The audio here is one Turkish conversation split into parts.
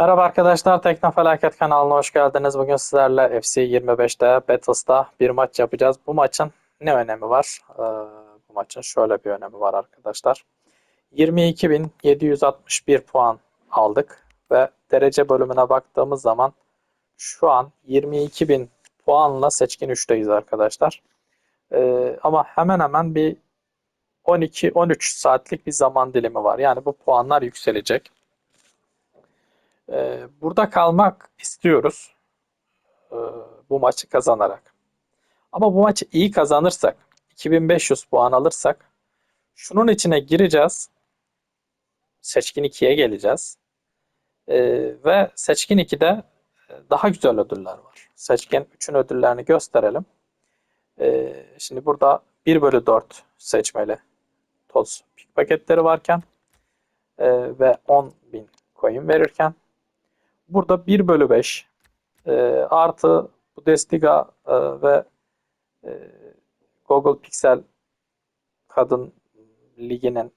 Merhaba arkadaşlar, Tekno Felaket kanalına hoş geldiniz. Bugün sizlerle FC 25'te Battles'ta bir maç yapacağız. Bu maçın ne önemi var? Ee, bu maçın şöyle bir önemi var arkadaşlar. 22.761 puan aldık ve derece bölümüne baktığımız zaman şu an 22.000 puanla seçkin 3'teyiz arkadaşlar. Ee, ama hemen hemen bir 12-13 saatlik bir zaman dilimi var. Yani bu puanlar yükselecek. Ee, burada kalmak istiyoruz ee, bu maçı kazanarak. Ama bu maçı iyi kazanırsak, 2500 puan alırsak, şunun içine gireceğiz. Seçkin 2'ye geleceğiz. Ee, ve seçkin 2'de daha güzel ödüller var. Seçkin 3'ün ödüllerini gösterelim. Ee, şimdi burada 1 bölü 4 seçmeli toz pik paketleri varken e, ve 10.000 coin verirken burada 1 bölü 5 e, artı bu Destiga e, ve e, Google Pixel Kadın Ligi'nin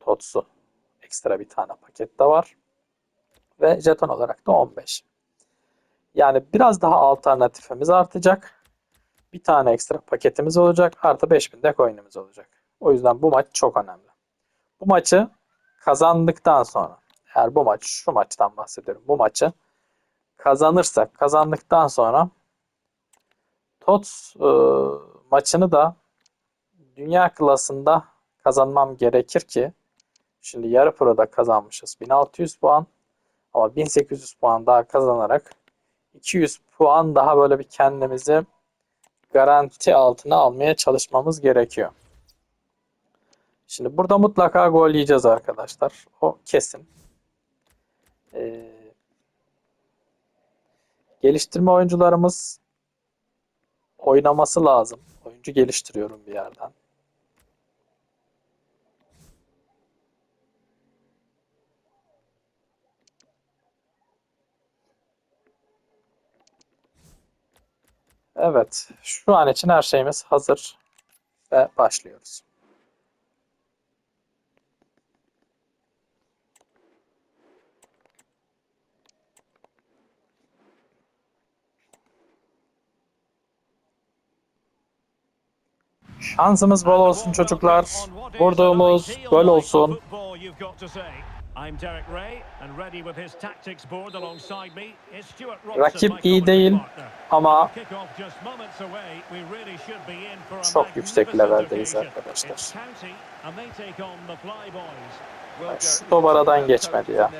TOTS'u ekstra bir tane pakette var. Ve jeton olarak da 15. Yani biraz daha alternatifimiz artacak. Bir tane ekstra paketimiz olacak. Artı 5000 de coin'imiz olacak. O yüzden bu maç çok önemli. Bu maçı kazandıktan sonra eğer bu maç şu maçtan bahsediyorum. Bu maçı kazanırsak kazandıktan sonra TOTS e, maçını da dünya klasında kazanmam gerekir ki şimdi yarı proda kazanmışız 1600 puan ama 1800 puan daha kazanarak 200 puan daha böyle bir kendimizi garanti altına almaya çalışmamız gerekiyor. Şimdi burada mutlaka gol yiyeceğiz arkadaşlar. O kesin. Ee, geliştirme oyuncularımız oynaması lazım. Oyuncu geliştiriyorum bir yerden. Evet, şu an için her şeyimiz hazır ve başlıyoruz. Şansımız bol olsun çocuklar. Vurduğumuz gol olsun. Rakip iyi değil ama çok yüksek leveldeyiz arkadaşlar. Şu top aradan geçmedi ya.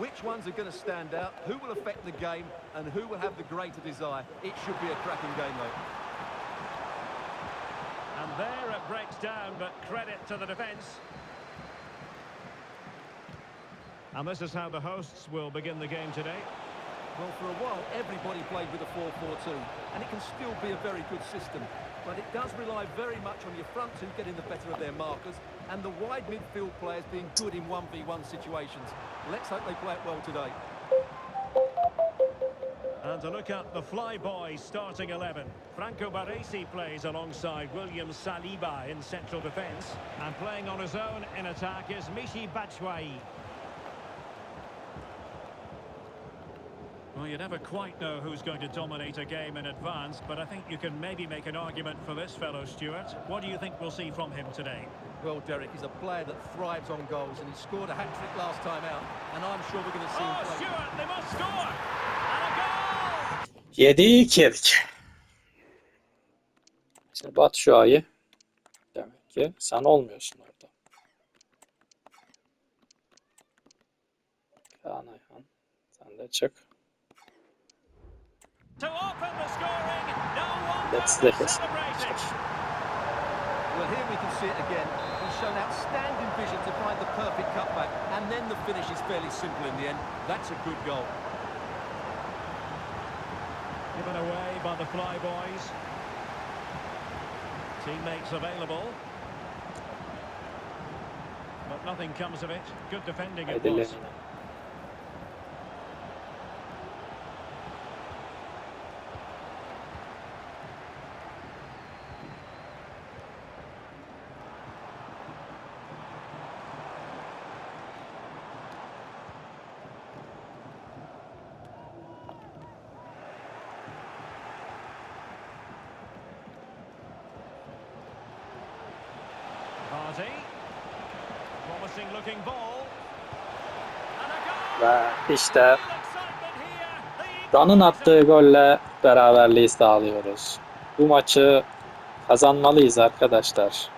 Which ones are going to stand out? Who will affect the game? And who will have the greater desire? It should be a cracking game, though. And there it breaks down, but credit to the defence. And this is how the hosts will begin the game today. Well, for a while, everybody played with a 4-4-2, and it can still be a very good system. But it does rely very much on your front two getting the better of their markers, and the wide midfield players being good in 1v1 situations. Let's hope they play it well today. And to look at the flyboys starting 11. Franco Baresi plays alongside William Saliba in central defence. And playing on his own in attack is Michi Batshuayi. Well, you never quite know who's going to dominate a game in advance, but I think you can maybe make an argument for this fellow, Stuart. What do you think we'll see from him today? Well, Derek, he's a player that thrives on goals, and he scored a hat-trick last time out, and I'm sure we're going to see him Oh, play. Stuart, they must score! Yedik yedik. Şimdi Bat şu ayı. Demek ki sen olmuyorsun orada. Kaan Ayhan. Sen de çık. His- celebrate it. Well, here we can see it again. He's shown outstanding vision to find the perfect cutback, and then the finish is fairly simple in the end. That's a good goal. Given away by the Flyboys. Teammates available. But nothing comes of it. Good defending it was. Lemina. Promising looking ball. Ve işte Dan'ın attığı golle beraberliği sağlıyoruz. Bu maçı kazanmalıyız arkadaşlar.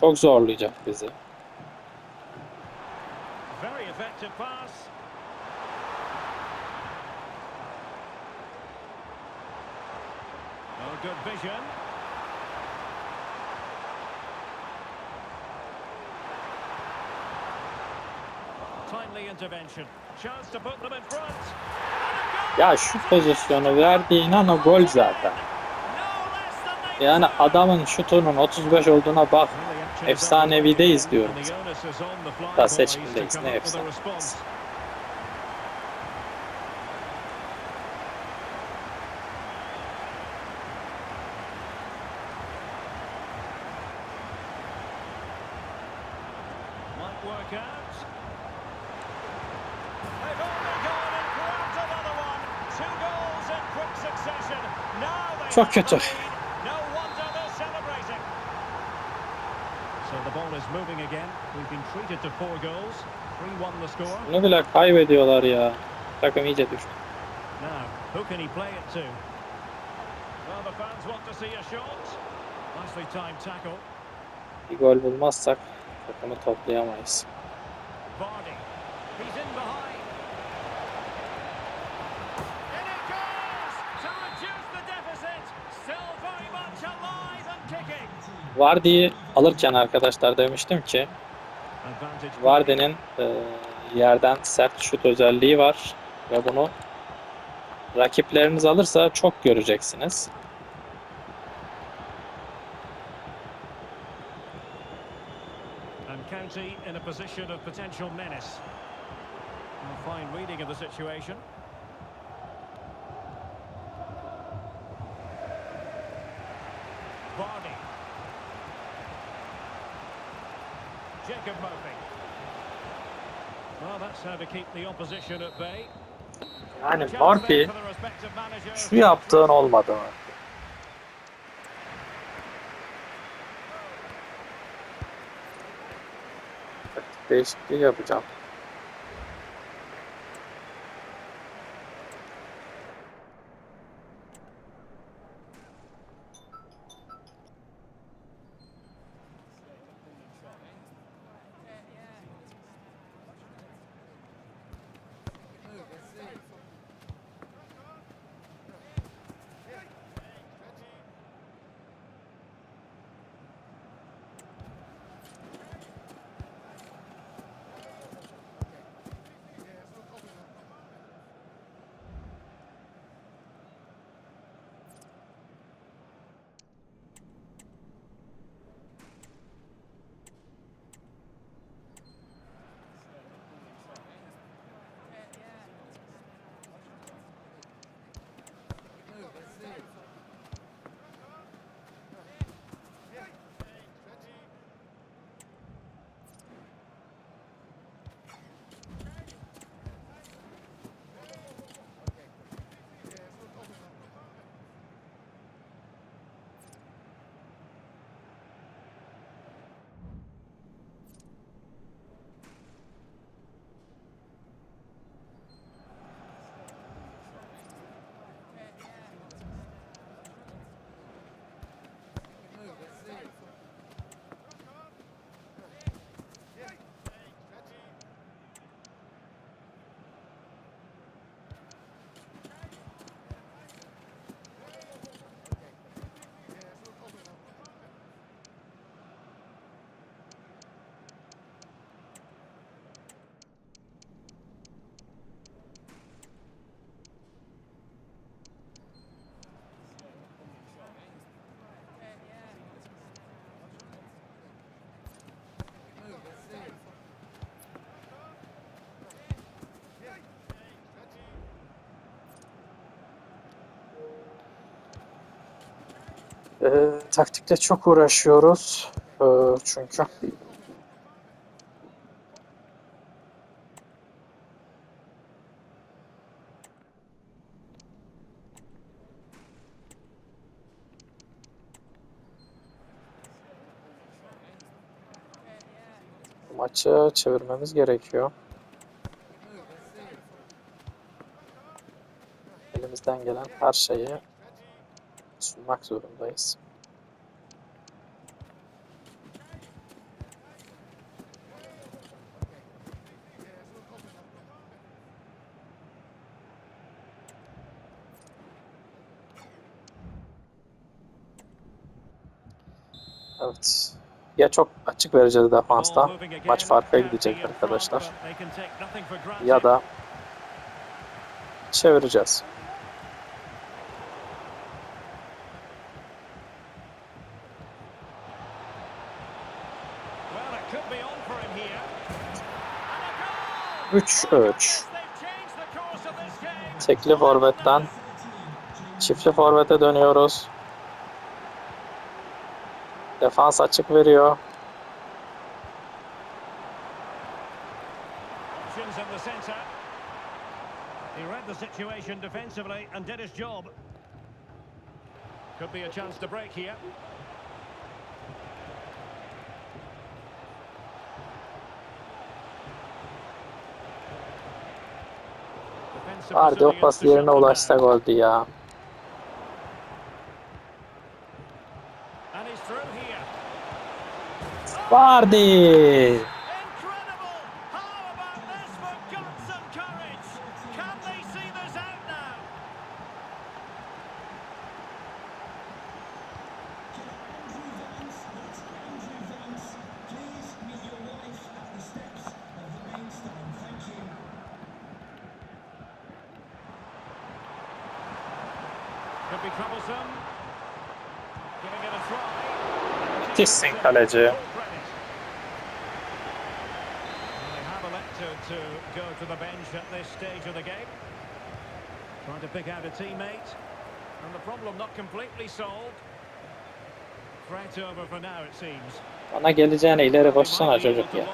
Çok zorlayacak bizi. Very effective pass. Good vision. Timely intervention. Chance to put them in front. Ya şu pozisyonu verdiğin an o gol zaten. Yani adamın şutunun 35 olduğuna bak. Efsanevideyiz diyorum. and the onus is on the fly Daha boys seçkindeyiz, to ne come up with a efsanevideyiz. response. Might work out. They've only gone and grabbed another one. Two goals in quick succession. Now they Çok the kötü. lead. No wonder they're celebrating. So the ball is moving again. We've been treated to four goals. 3-1 the score. Bunu bile kaybediyorlar ya. Takım iyice düştü. Now, who can he play it to? Well, the fans want to see a shot. Nicely timed tackle. Bir gol bulmazsak takımı toplayamayız. Vardy'yi alırken arkadaşlar demiştim ki. Vardy'nin e, yerden sert şut özelliği var ve bunu rakipleriniz alırsa çok göreceksiniz. County in a position of potential menace. A fine reading of the situation. Vardy. Jacob Murphy. Well, that's how to keep the opposition at bay. Yani Murphy then for the respective managers. şu yaptığın olmadı mı? Dia 不交 E, taktikle çok uğraşıyoruz. E, çünkü maçı çevirmemiz gerekiyor. Elimizden gelen her şeyi sunmak zorundayız. Evet. Ya çok açık vereceğiz defansta. Maç farka gidecek arkadaşlar. Ya da çevireceğiz. Well, it could be on for him here. 3-3. They've changed the course of this game. Tekli forvetten çiftli forvete dönüyoruz. Defans açık veriyor. Could be a chance to break here. Vardı o pas yerine ulaşsa goldü ya. Vardı. The game. Trying to pick out a teammate. And the problem not completely solved. Threat over for now it seems. Bana geleceğine ileri able çocuk ya.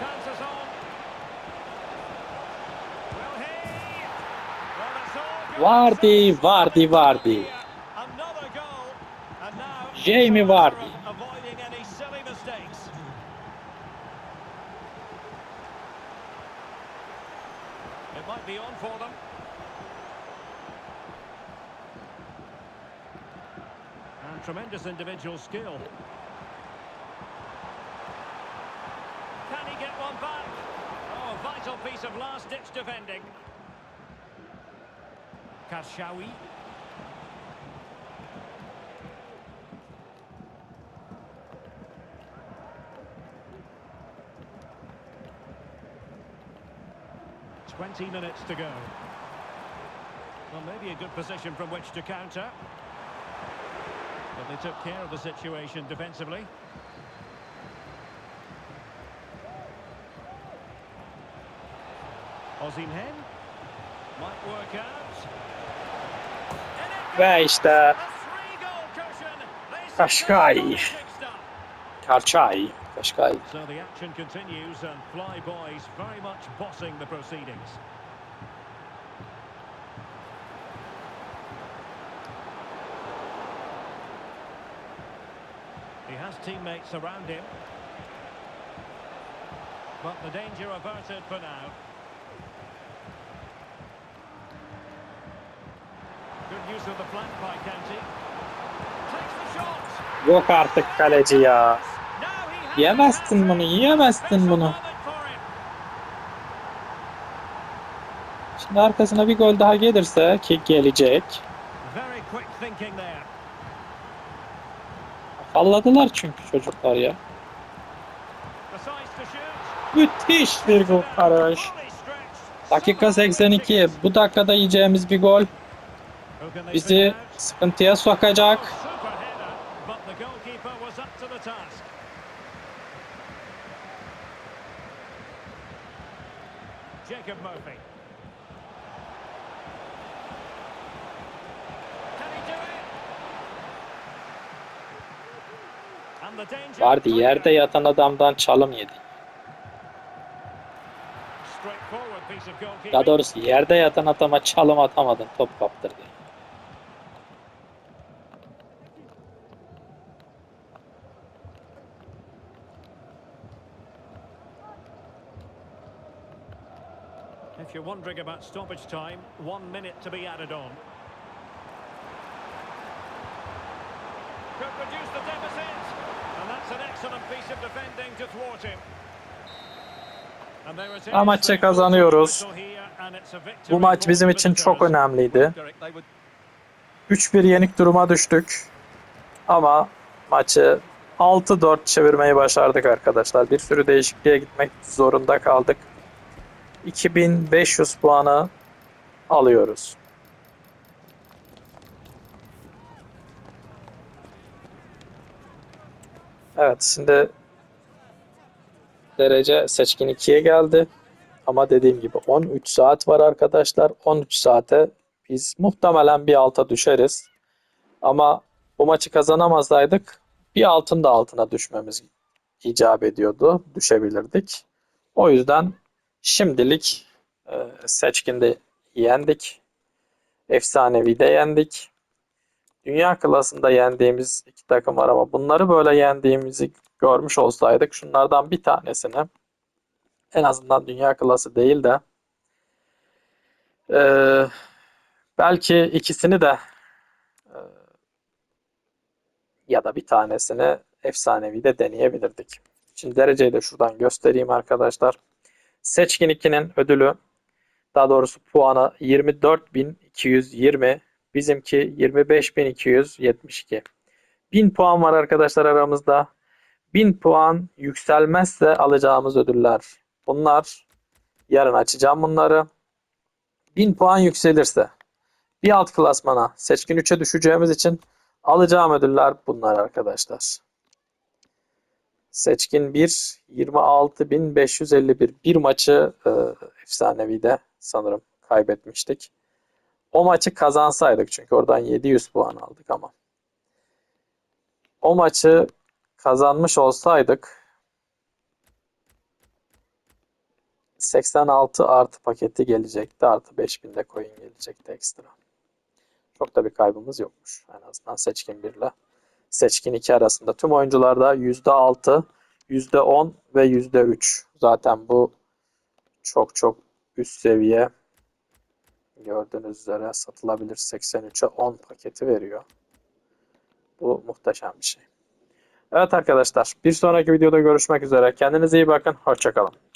Chances on. Vardy, Vardy, Vardy. Another goal. And now Jamie it's a matter Vardy. of Avoiding any silly mistakes. It might be on for them. And tremendous individual skill. Can he get one back? Oh, a vital piece of last-ditch defending. Kashawi. Twenty minutes to go. Well, maybe a good position from which to counter. But they took care of the situation defensively. Osimhen might work out. Not fixed up. Karçay. Kaşkay. So the action continues and Fly Boys very much bossing the proceedings. He has teammates around him. But the danger averted for now. Yok artık kaleci ya. Yemezsin bunu, yemezsin bunu. Şimdi arkasına bir gol daha gelirse ki gelecek. Afalladılar çünkü çocuklar ya. Müthiş bir gol stretched. Dakika 82. Bu dakikada yiyeceğimiz bir gol bizi sıkıntıya sokacak. Jacob Vardı yerde yatan adamdan çalım yedi. Daha doğrusu yerde yatan adama çalım atamadın, top kaptırdı. If you're wondering about stoppage time, one minute to be added on. Could reduce the deficit. And that's an excellent piece of defending to thwart him. Ama maçı kazanıyoruz. Bu maç bizim için çok önemliydi. Derek, they would 3-1 yenik duruma düştük. Ama maçı 6-4 çevirmeyi başardık arkadaşlar. Bir sürü değişikliğe gitmek zorunda kaldık. 2500 puanı alıyoruz. Evet şimdi derece seçkin 2'ye geldi. Ama dediğim gibi 13 saat var arkadaşlar. 13 saate biz muhtemelen bir alta düşeriz. Ama bu maçı kazanamazsaydık bir altın da altına düşmemiz icap ediyordu. Düşebilirdik. O yüzden şimdilik e, seçkinde yendik. Efsanevi de yendik. Dünya klasında yendiğimiz iki takım var ama bunları böyle yendiğimizi görmüş olsaydık şunlardan bir tanesini en azından dünya klası değil de e, belki ikisini de e, ya da bir tanesini efsanevi de deneyebilirdik. Şimdi dereceyi de şuradan göstereyim arkadaşlar. Seçkin 2'nin ödülü daha doğrusu puanı 24.220 bizimki 25.272 1000 puan var arkadaşlar aramızda. 1000 puan yükselmezse alacağımız ödüller bunlar. Yarın açacağım bunları. 1000 puan yükselirse bir alt klasmana seçkin 3'e düşeceğimiz için alacağım ödüller bunlar arkadaşlar. Seçkin 1 26.551 bir maçı e, efsanevi de sanırım kaybetmiştik. O maçı kazansaydık çünkü oradan 700 puan aldık ama. O maçı kazanmış olsaydık 86 artı paketi gelecekti. Artı 5000 de coin gelecekti ekstra. Çok da bir kaybımız yokmuş. En azından seçkin 1 ile seçkin 2 arasında. Tüm oyuncularda %6, %10 ve %3. Zaten bu çok çok üst seviye. Gördüğünüz üzere satılabilir 83'e 10 paketi veriyor. Bu muhteşem bir şey. Evet arkadaşlar bir sonraki videoda görüşmek üzere. Kendinize iyi bakın. Hoşçakalın.